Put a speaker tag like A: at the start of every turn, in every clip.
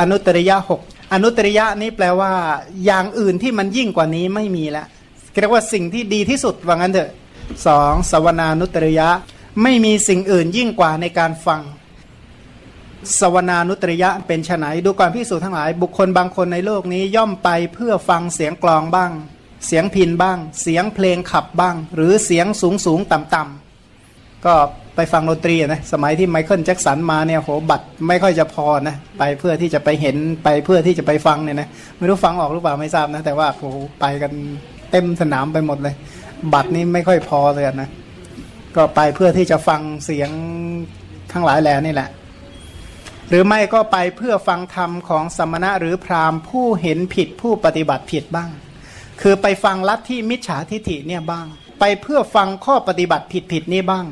A: อนุตริยะหกอนุตริยะนี้แปลว่า อย่างอื่นที่มันยิ่งกว่านี้ไม่มีแล้วเรียกว่าสิ่งที่ดีที่สุดว่างั้นเถอะสองสวนานุตริยะ ไม่มีสิ่งอื่นยิ่งกว่าในการฟัง สวนานุตริยะเป็นไนดูก่อนพิสูจน์ทั้งหลาย บุคคลบางคนในโลกนี้ย่อมไปเพื่อฟังเสียงกลองบ้าง เสียงพินบ้าง เสียงเพลงขับบ้าง หรือเสียงสูงสูงต่ำต่ำก็ ไปฟังดนตรีนะสมัยที่ไมเคิลแจ็คสันมาเนี่ยโหบัตรไม่ค่อยจะพอนะไปเพื่อที่จะไปเห็นไปเพื่อที่จะไปฟังเนี่ยนะไม่รู้ฟังออกหรือเปล่าไม่ทราบนะ แต่ว่าโหไปกันเต็มสนามไปหมดเลย บัตรนี้ไม่ค่อยพอเลยนะก็ไปเพื่อที่จะฟังเสียงทั้งหลายแหล่นี่แหละ หรือไม่ก็ไปเพื่อฟังธรรมของสมณะหรือพราหมณ์ผู้เห็นผิดผู้ปฏิบัติผิดบ้าง คือไปฟังลัทธิมิจฉาทิฐิเนี่ยบ้าง ไปเพื่อฟังข้อปฏิบัติผิดผิดนี่บ้าง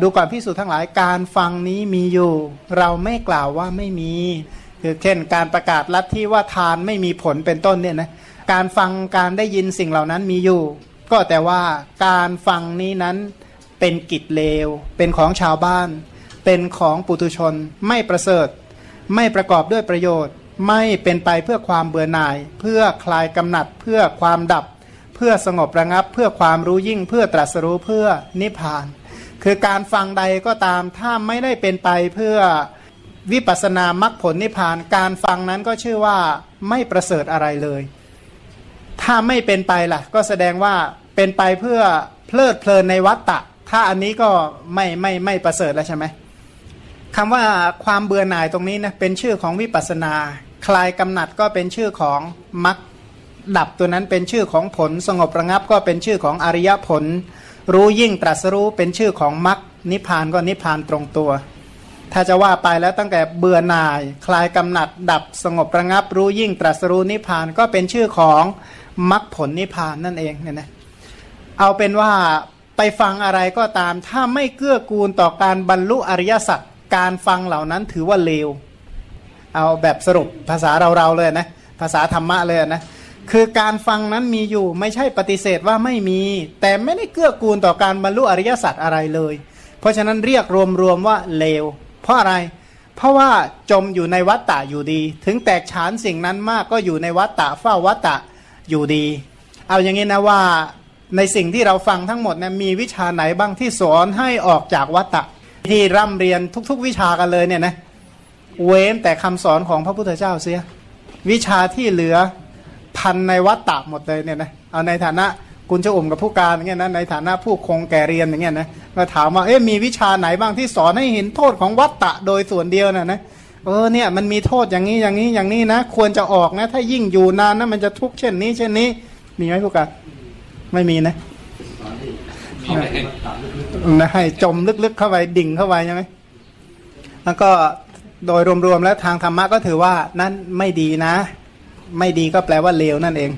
A: ดูก่อนพิสูจน์ทั้งหลายการฟังนี้มีอยู่ เราไม่กล่าวว่าไม่มี คือเช่นการประกาศลัทธิว่าทานไม่มีผลเป็นต้นเนี่ยนะการฟังการได้ยินสิ่งเหล่านั้นมีอยู่ ก็แต่ว่าการฟังนี้นั้นเป็นกิจเลว เป็นของชาวบ้าน เป็นของปุถุชน ไม่ประเสริฐ ไม่ประกอบด้วยประโยชน์ ไม่เป็นไปเพื่อความเบื่อหน่าย เพื่อคลายกำหนัด เพื่อความดับ เพื่อสงบระงับ เพื่อความรู้ยิ่ง เพื่อตรัสรู้เพื่อนิพพาน คือการฟังใดก็ตามถ้าไม่ได้เป็นไปเพื่อวิปัสสนามรรคผลนิพพาน การฟังนั้นก็ชื่อว่าไม่ประเสริฐอะไรเลย ถ้าไม่เป็นไปล่ะ ก็แสดงว่าเป็นไปเพื่อเพลิดเพลินในวัฏฏะถ้าอันนี้ก็ไม่ไม่ไม่ประเสริฐแล้วใช่ไหมคำว่าความเบื่อหน่ายตรงนี้นะเป็นชื่อของวิปัสสนา คลายกำหนัดก็เป็นชื่อของมรรคดับตัวนั้นเป็นชื่อของผล สงบระงับก็เป็นชื่อของอริยผล รู้ยิ่งตรัสรู้เป็นชื่อของมรรคนิพพานก็นิพพานตรงตัว ถ้าจะว่าไปแล้วตั้งแต่เบื่อหน่าย คลายกำหนัด ดับสงบระงับ รู้ยิ่งตรัสรู้นิพพานก็เป็นชื่อของมรรคผลนิพพานนั่นเองเนี่ยนะเอาเป็นว่าไปฟังอะไรก็ตาม ถ้าไม่เกื้อกูลต่อการบรรลุอริยสัจการฟังเหล่านั้นถือว่าเลว เอาแบบสรุปภาษาเราๆเลยนะภาษาธรรมะเลยนะ คือการฟังนั้นมีอยู่ไม่ใช่ปฏิเสธว่าไม่มี แต่ไม่ได้เกื้อกูลต่อการบรรลุอริยสัจอะไรเลย เพราะฉะนั้นเรียกรวมๆว่าเลว เพราะอะไร เพราะว่าจมอยู่ในวัฏฏะอยู่ดี ถึงแตกฉานสิ่งนั้นมากก็อยู่ในวัฏฏะเฝ้าวัฏฏะอยู่ดี เอาอย่างนี้นะว่าในสิ่งที่เราฟังทั้งหมดนะมีวิชาไหนบ้างที่สอนให้ออกจากวัฏฏะที่ร่ำเรียนทุกๆ วิชากันเลยเนี่ยนะเว้นแต่คำสอนของพระพุทธเจ้าเสีย วิชาที่เหลือ พันในวัฏฏะหมดเลยเนี่ยนะเอาในฐานะกุญเจ้าอุ่มกับผู้การอย่างเงี้ยนะในฐานะผู้คงแก่เรียนอย่างเงี้ยนะก็ถามว่าเอ๊ะมีวิชาไหนบ้างที่สอนให้เห็นโทษของวัฏฏะโดยส่วนเดียวน่ะนะเออเนี่ยมันมีโทษอย่างนี้อย่างนี้อย่างนี้นะ ควรจะออกนะ ถ้ายิ่งอยู่นานนะมันจะทุกข์เช่นนี้ เช่นนี้ มีไหมผู้การไม่มีนะ
B: มีไหม
A: นะให้จมลึกๆเข้าไปดิ่งเข้าไปใช่ไหมแล้วก็โดยรวมๆแล้วทางธรรมะก็ถือว่านั่นไม่ดีนะ ไม่ดีก็แปลว่าเลวนั่นเอง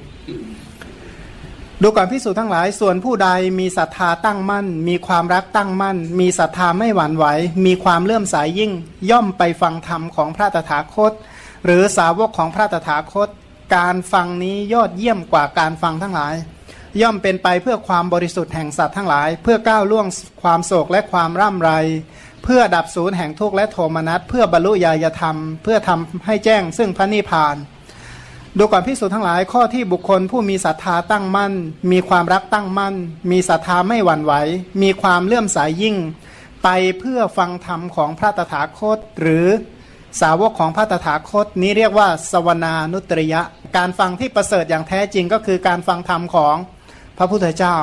A: ดูก่อนพิสูจน์ทั้งหลาย ส่วนผู้ใดมีศรัทธาตั้งมั่น มีความรักตั้งมั่น มีศรัทธาไม่หวั่นไหว มีความเลื่อมใสยยิ่ง ย่อมไปฟังธรรมของพระตถาคต หรือสาวกของพระตถาคต การฟังนี้ยอดเยี่ยมกว่าการฟังทั้งหลาย ย่อมเป็นไปเพื่อความบริสุทธิ์แห่งสัตว์ทั้งหลาย เพื่อก้าวล่วงความโศกและความร่ำไรเพื่อดับศูนย์แห่งทุกข์และโทมนัส เพื่อบรรลุญาญธรรม เพื่อทำให้แจ้งซึ่งพระนิพพาน ดูก่อนพิสูจน์ทั้งหลายข้อที่บุคคลผู้มีศรัทธาตั้งมั่น มีความรักตั้งมั่น มีศรัทธาไม่หวั่นไหว มีความเลื่อมใสยยิ่ง ไปเพื่อฟังธรรมของพระตถาคต หรือสาวกของพระตถาคต นี้เรียกว่า สวนานุตริยะ การฟังที่ประเสริฐอย่างแท้จริงก็คือการฟังธรรมของพระพุทธเจ้า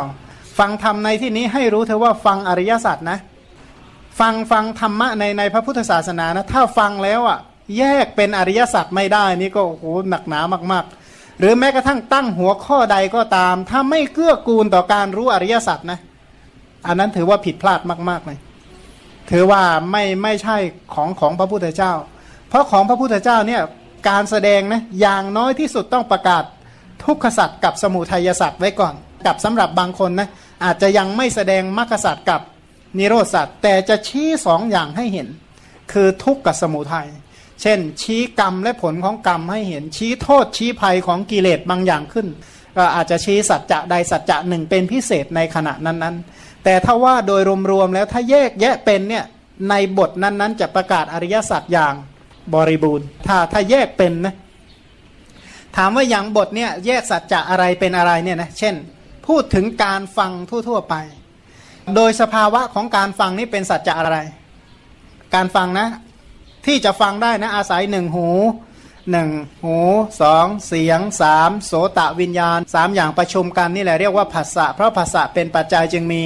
A: ฟังธรรมในที่นี้ให้รู้เถอว่าฟังอริยสัจนะ ฟังฟังธรรมะในในพระพุทธศาสนานะถ้าฟังแล้วอะ แยกเป็นอริยสัจไม่ได้นี่ก็โอ้โหหนักหนามาก ๆ หรือแม้กระทั่งตั้งหัวข้อใดก็ตาม ถ้าไม่เกื้อกูลต่อการรู้อริยสัจนะ อันนั้นถือว่าผิดพลาดมาก ๆ เลย ถือว่าไม่ไม่ใช่ของของพระพุทธเจ้า เพราะของพระพุทธเจ้าเนี่ยการแสดงนะอย่างน้อยที่สุดต้องประกาศทุกขสัจกับสมุทัยสัจไว้ก่อน กับสำหรับบางคนนะอาจจะยังไม่แสดงมรรคสัจกับนิโรธสัตว์แต่จะชี้สองอย่างให้เห็น คือทุกข์กับสมุทัย เช่น ชี้กรรมและผลของกรรมให้เห็นชี้โทษชี้ภัยของกิเลสบางอย่างขึ้น ก็อาจจะชี้สัจจะใดสัจจะหนึ่งเป็นพิเศษในขณะนั้นๆ แต่ถ้าว่าโดยรวมๆแล้วถ้าแยกแยะเป็นเนี่ยในบทนั้นๆ จะประกาศอริยสัจอย่างบริบูรณ์ ถ้าถ้าแยกเป็นนะถามว่าอย่างบทเนี่ยแยกสัจจะอะไรเป็นอะไรเนี่ยนะเช่น พูดถึงการฟังทั่วๆไป โดยสภาวะของการฟังนี่เป็นสัจจะอะไร การฟังนะ ที่จะฟังได้นะอาศัยหนึ่งหูหนึ่งหูสองเสียงสามโสตะวิญญาณสามอย่างประชุมกันนี่แหละเรียกว่าผัสสะเพราะผัสสะเป็นปัจจัยจึงมี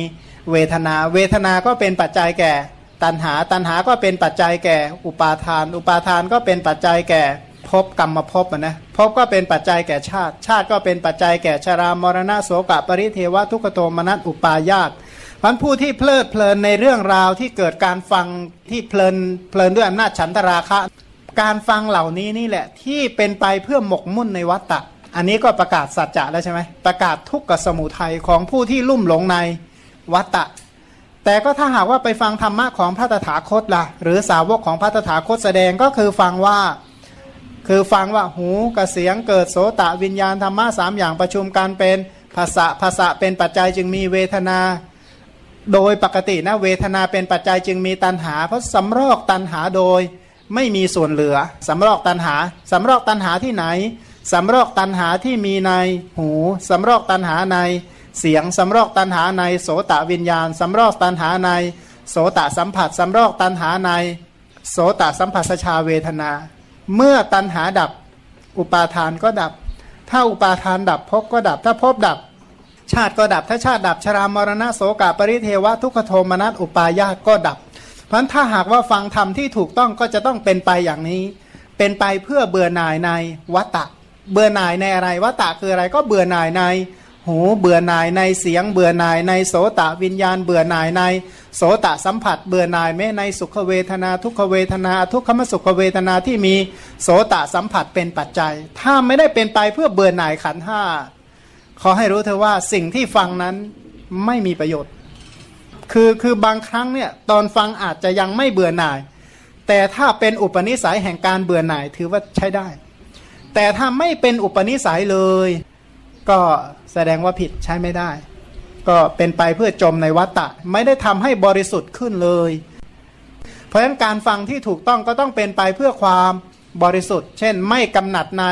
A: เวทนา เวทนาก็เป็นปัจจัยแก่ ตัณหาตัณหาก็เป็นปัจจัยแก่ อุปาทาน อุปาทานก็เป็นปัจจัยแก่ภพกรรมภพนะภพก็เป็นปัจจัยแก่ชาติ ชาติก็เป็นปัจจัยแก่ชรามรณะโสกะปริเทวะทุกโทมนัสอุปายาต พันผู้ที่เพลิดเพลินในเรื่องราวที่เกิดการฟังที่เพลินเพลินด้วยอำนาจฉันทราคะ การฟังเหล่านี้นี่แหละที่เป็นไปเพื่อหมกมุ่นในวัฏฏะอันนี้ก็ประกาศสัจจะแล้วใช่ไหมประกาศทุกขสมุทัยของผู้ที่ลุ่มหลงในวัฏฏะแต่ก็ถ้าหากว่าไปฟังธรรมะของพระตถาคตล่ะ หรือสาวกของพระตถาคตแสดงก็คือฟังว่าคือฟังว่าหูกับเสียงเกิดโสตะวิญญาณธรรมะสามอย่างประชุมกันเป็นภาษะภาษะเป็นปัจจัยจึงมีเวทนา โดยปกตินะเวทนาเป็นปัจจัยจึงมีตัณหา เพราะสำรอกตัณหาโดยไม่มีส่วนเหลือสำรอกตัณหาสำรอกตัณหาที่ไหนสำรอกตัณหาที่มีในหูสำรอกตัณหาในเสียงสำรอกตัณหาในโสตะวิญญาณสำรอกตัณหาใน โสตะสัมผัสสำรอกตัณหาใน โสตะสัมผัสชาเวทนา เมื่อตัณหาดับ อุปาทานก็ดับ ถ้าอุปาทานดับภพก็ดับ ถ้าภพดับ ชาติก็ดับ ถ้าชาติดับชรามรณะโสกาปริเทวะทุกขโทมนัสอุปายาตก็ดับ เพราะถ้าหากว่าฟังธรรมที่ถูกต้องก็จะต้องเป็นไปอย่างนี้ เป็นไปเพื่อเบื่อหน่ายในวัตตะ เบื่อหน่ายในอะไรวัตตะคืออะไรก็เบื่อหน่ายในหูเบื่อหน่ายในเสียงเบื่อหน่ายในโสตะวิญญาณ เบื่อหน่ายใน โสตะสัมผัส เบื่อหน่ายแม้ในสุขเวทนา ทุกขเวทนา ทุกขมสุขเวทนาที่มีโสตะสัมผัสเป็นปัจจัย ถ้าไม่ได้เป็นไปเพื่อเบื่อหน่ายขันห้า อให้รู้เธอว่าสิ่งที่ฟังนั้นไม่มีประโยชน์ คือคือบางครั้งเนี่ยตอนฟังอาจจะยังไม่เบื่อหน่าย แต่ถ้าเป็นอุปนิสัยแห่งการเบื่อหน่าย ถือว่าใช้ได้ แต่ถ้าไม่เป็นอุปนิสัยเลย ก็แสดงว่าผิดใช้ไม่ได้ ก็เป็นไปเพื่อจมในวัฏฏะไม่ได้ทำให้บริสุทธิ์ขึ้นเลย เพราะฉะนั้นการฟังที่ถูกต้องก็ต้องเป็นไปเพื่อความบริสุทธิ์ เช่น ไม่กำหนัดใน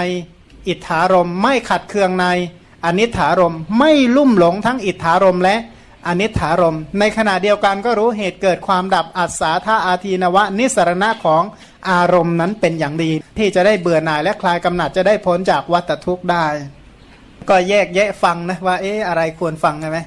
A: อิทธารมไม่ขัดเคืองใน อนิถารมไม่ลุ่มหลงทั้งอิทธารมและอนิถารม ในขณะเดียวกันก็รู้เหตุเกิดความดับอัศาธาอาทีนวะ นิสรณะของอารมณ์นั้นเป็นอย่างดี ที่จะได้เบื่อหน่ายและคลายกำหนัดจะได้พ้นจากวัฏทุกข์ได้ ก็แยกแยะฟังนะว่าเอ๊ะอะไรควรฟังใช่ไหม